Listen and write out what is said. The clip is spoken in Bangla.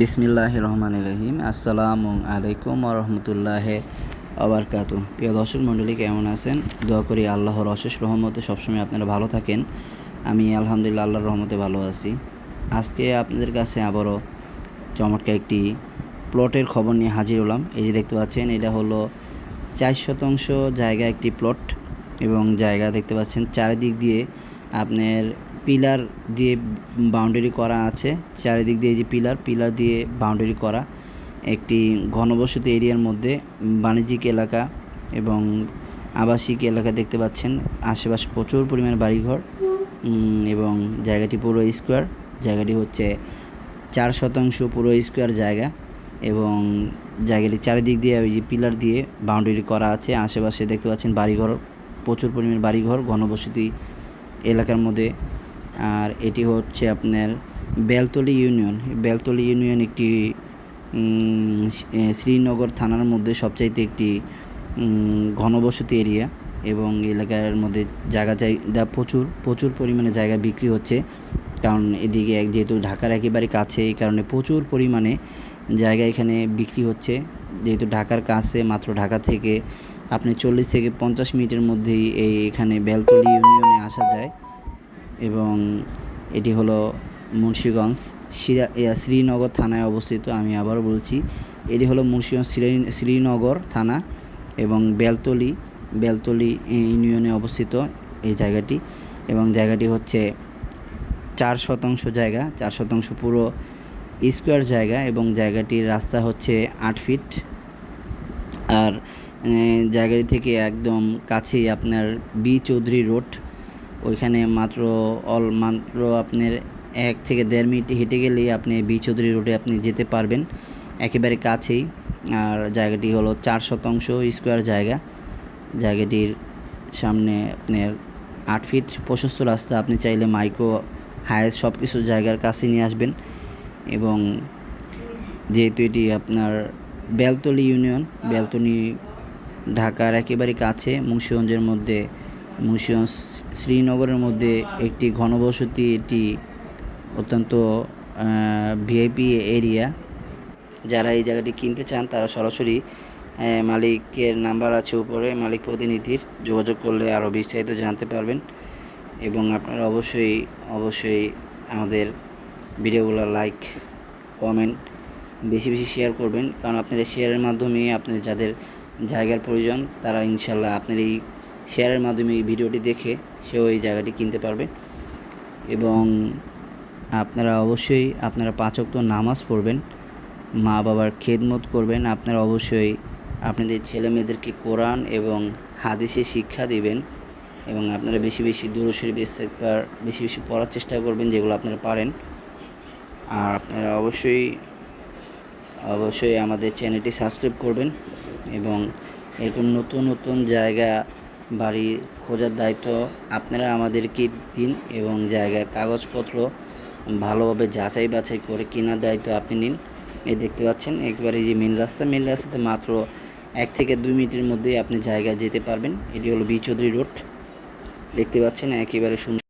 বিসমিল্লাহ রহমান রহিম আসসালামু আলাইকুম রহমতুল্লাহ আবরকাতু প্রিয় দর্শক মণ্ডলী, কেমন আছেন? দোয়া করি আল্লাহর অশেষ রহমতে সবসময় আপনারা ভালো থাকেন। আমি আলহামদুলিল্লাহ আল্লাহর রহমতে ভালো আছি। আজকে আপনাদের কাছে আবারও চমৎকার একটি প্লটের খবর নিয়ে হাজির হলাম। এই যে দেখতে পাচ্ছেন, এটা হলো চার শতাংশ জায়গা একটি প্লট এবং জায়গা দেখতে পাচ্ছেন, চারিদিক দিয়ে আপনার পিলার দিয়ে বাউন্ডারি করা আছে। চারিদিক দিয়ে যে পিলার পিলার দিয়ে বাউন্ডারি করা। একটি ঘনবসতি এরিয়ার মধ্যে বাণিজ্যিক এলাকা এবং আবাসিক এলাকা দেখতে পাচ্ছেন। আশেপাশে প্রচুর পরিমাণ বাড়িঘর এবং জায়গাটি পুরো স্কোয়ার জায়গাটি হচ্ছে চার শতাংশ পুরো স্কোয়ার জায়গা এবং জায়গাটি চারিদিক দিয়ে ওই যে পিলার দিয়ে বাউন্ডারি করা আছে। আশেপাশে দেখতে পাচ্ছেন বাড়িঘর, প্রচুর পরিমাণ বাড়িঘর, ঘনবসতি এলাকার মধ্যে। আর এটি হচ্ছে আপনার বেলতলি ইউনিয়ন। বেলতলি ইউনিয়ন একটি শ্রীনগর থানার মধ্যে সবচাইতে একটি ঘনবসতি এরিয়া এবং এলাকার মধ্যে জায়গা জায়গা প্রচুর প্রচুর পরিমাণে জায়গা বিক্রি হচ্ছে। কারণ এদিকে যেহেতু ঢাকার একেবারে কাছে, এই কারণে প্রচুর পরিমাণে জায়গা এখানে বিক্রি হচ্ছে। যেহেতু ঢাকার কাছে, মাত্র ঢাকা থেকে আপনি চল্লিশ থেকে পঞ্চাশ মিনিটের মধ্যেই এই এখানে বেলতলি ইউনিয়নে আসা যায়। এবং এটি হলো মুন্সীগঞ্জ সিরা- শ্রীনগর থানায় অবস্থিত, আমি আবারও বলছি। এটি হলো মুন্সীগঞ্জ শ্রীনগর থানা এবং বেলতলি বেলতলি ইউনিয়নে অবস্থিত এই জায়গাটি এবং জায়গাটি হচ্ছে চার শতাংশ জায়গা, চার শতাংশ পুরো স্কোয়ার জায়গা এবং জায়গাটির রাস্তা হচ্ছে আট ফিট। আর জায়গাটি থেকে একদম কাছেই আপনার বি চৌধুরী রোড। ওইখানে মাত্র অল, মাত্র আপনার এক থেকে দেড় মিনিট হেঁটে গেলেই আপনি বি চৌধুরী রোডে আপনি যেতে পারবেন। একেবারে কাছেই। আর জায়গাটি হলো চার শতাংশ স্কোয়ার জায়গা। জায়গাটির সামনে আপনার আট ফিট প্রশস্ত রাস্তা। আপনি চাইলে মাইক্রো হায়ার সব কিছু জায়গার কাছে নিয়ে আসবেন। এবং যেহেতু এটি আপনার বেলতলি ইউনিয়ন বেলতলি ঢাকার একেবারে কাছে মুন্সিগঞ্জের মধ্যে মুন্সিগঞ্জ শ্রীনগরের মধ্যে একটি ঘনবসতি এটি অত্যন্ত ভিআইপি এরিয়া যারা এই জায়গাটি কিনতে চান, তারা সরাসরি মালিকের নাম্বার আছে উপরে, মালিক প্রতিনিধির, যোগাযোগ করলে আরও বিস্তারিত জানতে পারবেন। এবং আপনারা অবশ্যই অবশ্যই আমাদের ভিডিওগুলো লাইক কমেন্ট বেশি বেশি শেয়ার করবেন। কারণ আপনার শেয়ারের মাধ্যমে আপনার যাদের জায়গার প্রয়োজন, তারা ইনশাল্লাহ আপনার এই শেয়ারের মাধ্যমে এই ভিডিওটি দেখে সেও এই জায়গাটি কিনতে পারবে। এবং আপনারা অবশ্যই, আপনারা পাঁচক্ত নামাজ পড়বেন, মা বাবার খেদমত করবেন, আপনারা অবশ্যই আপনাদের ছেলে মেয়েদেরকে কোরআন এবং হাদিসে শিক্ষা দিবেন এবং আপনারা বেশি বেশি দূরশরীফ ইস্তেকবার বেশি বেশি পড়ার চেষ্টা করবেন যেগুলো আপনারা পারেন। আর আপনারা অবশ্যই অবশ্যই আমাদের চ্যানেলটি সাবস্ক্রাইব করবেন এবং এরকম নতুন নতুন জায়গা বাড়ি খোঁজার দায়িত্ব আপনারা আমাদেরকে দিন এবং জায়গার কাগজপত্র ভালোভাবে যাচাই বাছাই করে কেনার দায়িত্ব আপনি নিন। এই দেখতে পাচ্ছেন, একবারে যে মেন রাস্তা মেন রাস্তাতে মাত্র এক থেকে দুই মিনিটের মধ্যেই আপনি জায়গায় যেতে পারবেন। এটি হলো বি রোড দেখতে পাচ্ছেন, একেবারে সুন্দর